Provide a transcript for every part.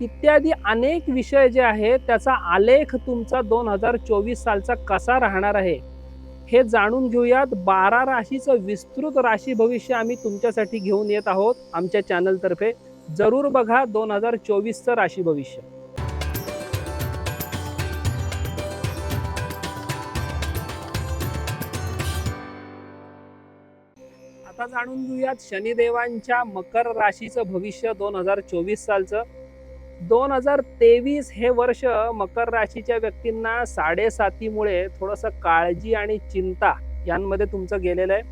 इत्यादी अनेक विषय जे आहेत त्याचा आलेख तुमचा दोन हजार चोवीस सालचा कसा राहणार आहे? हे जाणून घेऊयात. बारा राशीचं विस्तृत राशी भविष्य आम्ही तुमच्यासाठी घेऊन येत आहोत आमच्या चॅनलतर्फे. जरूर बघा दोन हजार चोवीसचं राशी भविष्य. आता जाणून घेऊयात शनिदेवांच्या मकर राशीचं भविष्य दोन हजार चोवीस सालचं. दोन हजार तेवीस हे वर्ष मकर राशीच्या व्यक्तींना साडेसातीमुळे थोडंसं काळजी आणि चिंता यांमध्ये तुमचं गेलेलं आहे.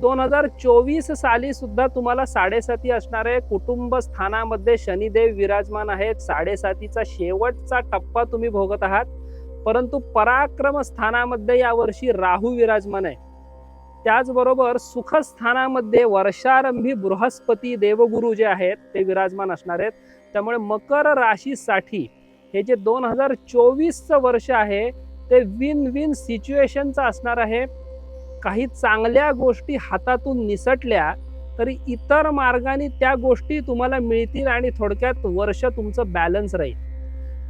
दोन हजार चोवीस साली सुद्धा तुम्हाला साडेसाती असणारे कुटुंब स्थानामध्ये शनिदेव विराजमान आहेत. साडेसातीचा शेवटचा टप्पा तुम्ही भोगत आहात. परंतु पराक्रम स्थानामध्ये यावर्षी राहू विराजमान आहे. त्याचबरोबर सुखस्थानामध्ये वर्षारंभी बृहस्पती देवगुरु जे आहेत ते विराजमान असणार आहेत. त्यामुळे मकर राशीसाठी हे जे दोन हजार चोवीसचं वर्ष आहे ते विन विन सिच्युएशनचं असणार आहे. काही चांगल्या गोष्टी हातातून निसटल्या तरी इतर मार्गाने त्या गोष्टी तुम्हाला मिळतील आणि थोडक्यात वर्ष तुमचं बॅलन्स राहील.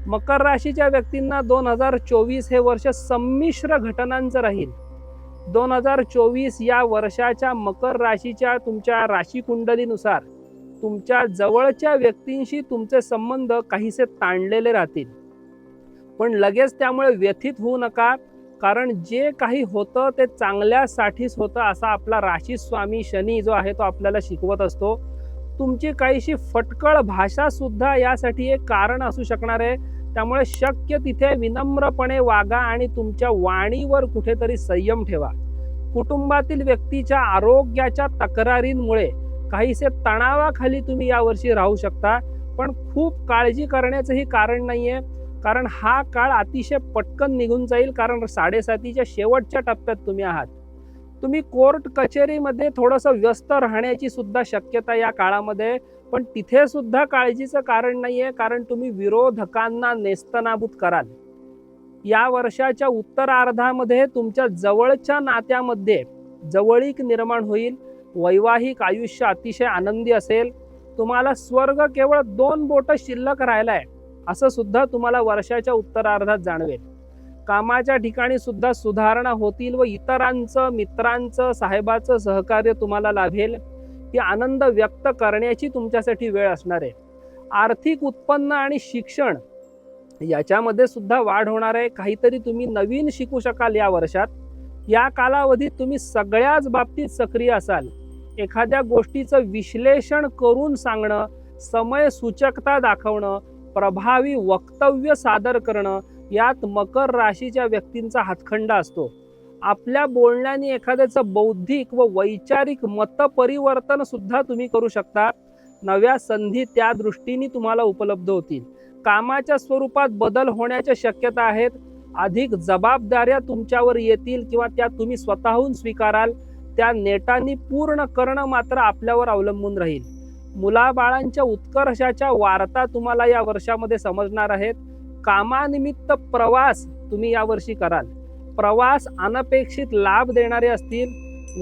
मकर राशीच्या व्यक्तींना दोन हजार चोवीस हे वर्ष संमिश्र घटनांचं राहील. दोन हजार चोवीस या वर्षाच्या मकर राशीच्या तुमच्या राशी कुंडलीनुसार तुमच्या जवळच्या व्यक्तींशी तुमचे संबंध काहीसे ताणलेले राहतील. पण लगेच त्यामुळे व्यथित होऊ नका कारण जे काही होतं ते चांगल्यासाठीच होतं असा आपला राशी स्वामी शनी जो आहे तो आपल्याला शिकवत असतो. तुमची काहीशी फटकळ भाषा सुद्धा यासाठी एक कारण असू शकणार आहे. त्यामुळे शक्य तिथे विनम्रपणे वागा आणि तुमच्या वाणीवर कुठेतरी संयम ठेवा. कुटुंबातील व्यक्तीच्या आरोग्याच्या तक्रारींमुळे काहीसे तणावाखाली तुम्ही यावर्षी राहू शकता पण खूप काळजी करण्याचंही कारण नाही आहे कारण हा काळ अतिशय पटकन निघून जाईल कारण साडेसातीच्या शेवटच्या टप्प्यात तुम्ही आहात. तुम्ही कोर्ट कचेरीमध्ये थोडंसं व्यस्त राहण्याची सुद्धा शक्यता या काळामध्ये पण तिथे सुद्धा काळजीचं कारण नाही आहे कारण तुम्ही विरोधकांना नेस्तनाबूत कराल. या वर्षाच्या उत्तरार्धामध्ये तुमच्या जवळच्या नात्यामध्ये जवळीक निर्माण होईल वैवाहिक आयुष्य अतिशय आनंदी असेल. तुम्हाला स्वर्ग केवळ दोन बोट शिल्लक राहिलाय असं सुद्धा तुम्हाला वर्षाच्या उत्तरार्धात जाणवेल. कामाच्या ठिकाणी सुद्धा सुधारणा होतील व इतरांचं मित्रांचं साहेबाचं सहकार्य तुम्हाला लाभेल. ही आनंद व्यक्त करण्याची तुमच्यासाठी वेळ असणार आहे. आर्थिक उत्पन्न आणि शिक्षण याच्यामध्ये सुद्धा वाढ होणार आहे. काहीतरी तुम्ही नवीन शिकू शकाल या वर्षात. या कालावधीत तुम्ही सगळ्याच बाबतीत सक्रिय असाल. एखाद्या गोष्टीचं विश्लेषण करून सांगणं समय सूचकता दाखवणं प्रभावी वक्तव्य सादर करणं यात मकर राशीच्या व्यक्तींचा हातखंडा असतो. आपल्या बोलण्याने एखाद्याचं बौद्धिक व वैचारिक मतपरिवर्तन सुद्धा तुम्ही करू शकता. नव्या संधी त्या दृष्टीने तुम्हाला उपलब्ध होतील. कामाच्या स्वरूपात बदल होण्याच्या शक्यता आहेत. अधिक जबाबदाऱ्या तुमच्यावर येतील किंवा त्या तुम्ही स्वतःहून स्वीकाराल. त्या नेटाने पूर्ण करणं मात्र आपल्यावर अवलंबून राहील. मुलाबाळांच्या उत्कर्षाच्या वार्ता तुम्हाला या वर्षामध्ये समजणार आहेत. कामानिमित्त प्रवास तुम्ही यावर्षी कराल. प्रवास अनपेक्षित लाभ देणारे असतील.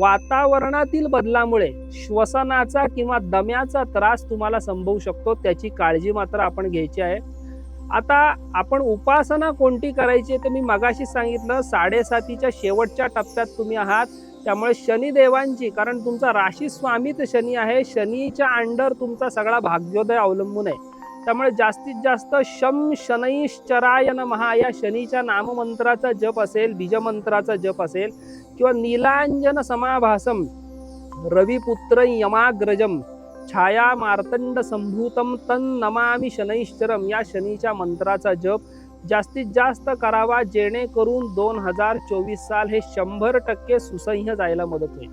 वातावरणातील बदलामुळे श्वसनाचा किंवा दम्याचा त्रास तुम्हाला संभवू शकतो त्याची काळजी मात्र आपण घ्यायची आहे. आता आपण उपासना कोणती करायची तर मी मगाशी सांगितलं. साडेसातीच्या शेवटच्या टप्प्यात तुम्ही आहात. त्यामुळे शनिदेवांची कारण तुमचा राशी स्वामीत शनी आहे शनीच्या अंडर तुमचा सगळा भाग्योदय अवलंबून आहे. त्यामुळे जास्तीत जास्त शम शनैश्चराय नमहा या शनीच्या नाममंत्राचा जप असेल बीजमंत्राचा जप असेल किंवा नीलांजन समाभासम रविपुत्र यमाग्रजम छाया मार्तंड संभूतम तन नमामि शनैश्चरम या शनीच्या मंत्राचा जप जास्तीत जास्त करावा जेणेकरून दोन हजार चोवीस साल हे शंभर टक्के सुसह्य जायला मदत होईल.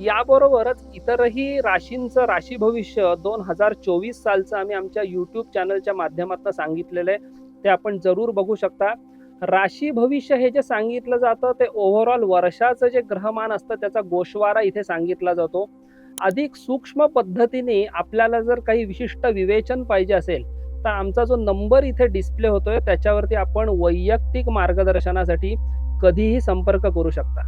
याबरोबरच इतरही राशींचं राशी भविष्य दोन हजार चोवीस सालचं आम्ही आमच्या यूट्यूब चॅनलच्या माध्यमातून सांगितलेलं आहे. ते आपण जरूर बघू शकता. राशी भविष्य हे जे सांगितलं जातं ते ओव्हरऑल वर्षाचं जे ग्रहमान असतं त्याचा गोषवारा इथे सांगितला जातो. अधिक सूक्ष्म पद्धतीने आपल्याला जर काही विशिष्ट विवेचन पाहिजे असेल तर आमचा जो नंबर इथे डिस्प्ले होतोय त्याच्यावरती आपण वैयक्तिक मार्गदर्शनासाठी कधीही संपर्क करू शकता.